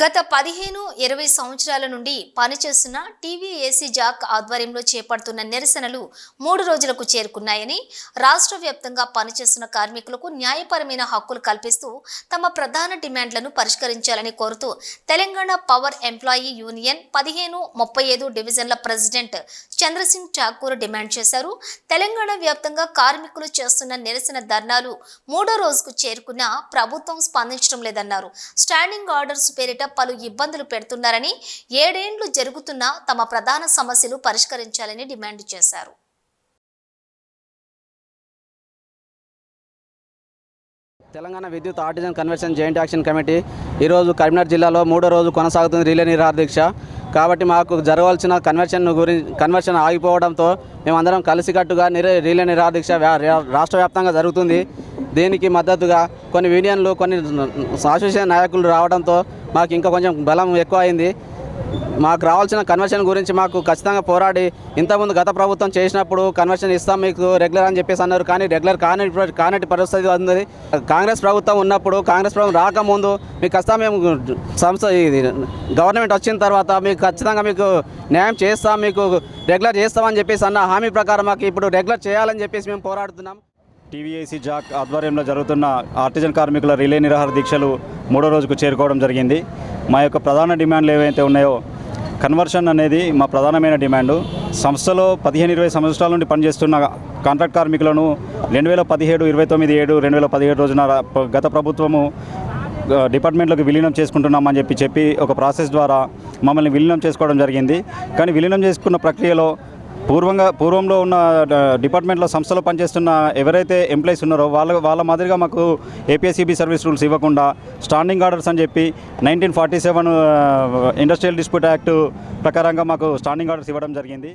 గత పదిహేను ఇరవై సంవత్సరాల నుండి పనిచేస్తున్న టీవీ ఏసీ జాక్ ఆధ్వర్యంలో చేపడుతున్న నిరసనలు మూడు రోజులకు చేరుకున్నాయని రాష్ట్ర వ్యాప్తంగా పనిచేస్తున్న కార్మికులకు న్యాయపరమైన హక్కులు కల్పిస్తూ తమ ప్రధాన డిమాండ్లను పరిష్కరించాలని కోరుతూ తెలంగాణ పవర్ ఎంప్లాయీ యూనియన్ పదిహేను ముప్పై ఐదు డివిజన్ల ప్రెసిడెంట్ చంద్రసింగ్ ఠాకూర్ డిమాండ్ చేశారు. తెలంగాణ వ్యాప్తంగా కార్మికులు చేస్తున్న నిరసన ధర్నాలు మూడో రోజుకు చేరుకున్న ప్రభుత్వం స్పందించడం లేదన్నారు. స్టాండింగ్ ఆర్డర్స్ పేరిట పలు ఇబ్బందులు పెడుతున్నారని ఏడేండ్లు జరుగుతున్న తమ ప్రధాన సమస్యలు పరిష్కరించాలని డిమాండ్ చేశారు. తెలంగాణ విద్యుత్ artisan conversion joint action committee ఈరోజు కరీంనగర్ జిల్లాలో మూడో రోజు కొనసాగుతుంది రిలే నిరాహార కాబట్టి మాకు జరగాల్సిన కన్వర్షన్ గురించి కన్వర్షన్ ఆగిపోవడంతో మేమందరం కలిసికట్టుగా నిరే రిలే నిరాహార రాష్ట్ర వ్యాప్తంగా జరుగుతుంది. దీనికి మద్దతుగా కొన్ని యూనియన్లు కొన్ని అసోసియేషన్ నాయకులు రావడంతో మాకు ఇంకా కొంచెం బలం ఎక్కువ అయింది మాకు రావాల్సిన కన్వర్షన్ గురించి మాకు ఖచ్చితంగా పోరాడి ఇంతకుముందు గత ప్రభుత్వం చేసినప్పుడు కన్వర్షన్ ఇస్తాం మీకు రెగ్యులర్ అని చెప్పేసి అన్నారు. కానీ రెగ్యులర్ కాని కానటి పరిస్థితి ఉంది కాంగ్రెస్ ప్రభుత్వం ఉన్నప్పుడు కాంగ్రెస్ ప్రభుత్వం రాకముందు మీకు ఖచ్చితంగా మేము సంస్థ ఇది. గవర్నమెంట్ వచ్చిన తర్వాత మీకు ఖచ్చితంగా మీకు న్యాయం చేస్తాం మీకు రెగ్యులర్ చేస్తామని చెప్పేసి అన్న హామీ ప్రకారం మాకు ఇప్పుడు రెగ్యులర్ చేయాలని చెప్పేసి మేము పోరాడుతున్నాం. టీవీఏసీ జాక్ ఆధ్వర్యంలో జరుగుతున్న ఆర్టిజన్ కార్మికుల రిలే నిరాహార దీక్షలు మూడో రోజుకు చేరుకోవడం జరిగింది. మా యొక్క ప్రధాన డిమాండ్లు ఏవైతే ఉన్నాయో కన్వర్షన్ అనేది మా ప్రధానమైన డిమాండు. సంస్థలో పదిహేను ఇరవై సంవత్సరాల నుండి పనిచేస్తున్న కాంట్రాక్ట్ కార్మికులను రెండు వేల పదిహేడు ఇరవై తొమ్మిది ఏడు రెండు వేల పదిహేడు రోజున గత ప్రభుత్వము డిపార్ట్మెంట్లోకి విలీనం చేసుకుంటున్నామని చెప్పి చెప్పి ఒక ప్రాసెస్ ద్వారా మమ్మల్ని విలీనం చేసుకోవడం జరిగింది. కానీ విలీనం చేసుకున్న ప్రక్రియలో పూర్వంగా పూర్వంలో ఉన్న డిపార్ట్మెంట్లో సంస్థలో పనిచేస్తున్న ఎవరైతే ఎంప్లాయీస్ ఉన్నారో వాళ్ళ వాళ్ళ మాదిరిగా మాకు ఏపీఎస్సీబీ సర్వీస్ రూల్స్ ఇవ్వకుండా స్టాండింగ్ ఆర్డర్స్ అని చెప్పి nineteen forty seven industrial dispute act ప్రకారంగా మాకు స్టాండింగ్ ఆర్డర్స్ ఇవ్వడం జరిగింది.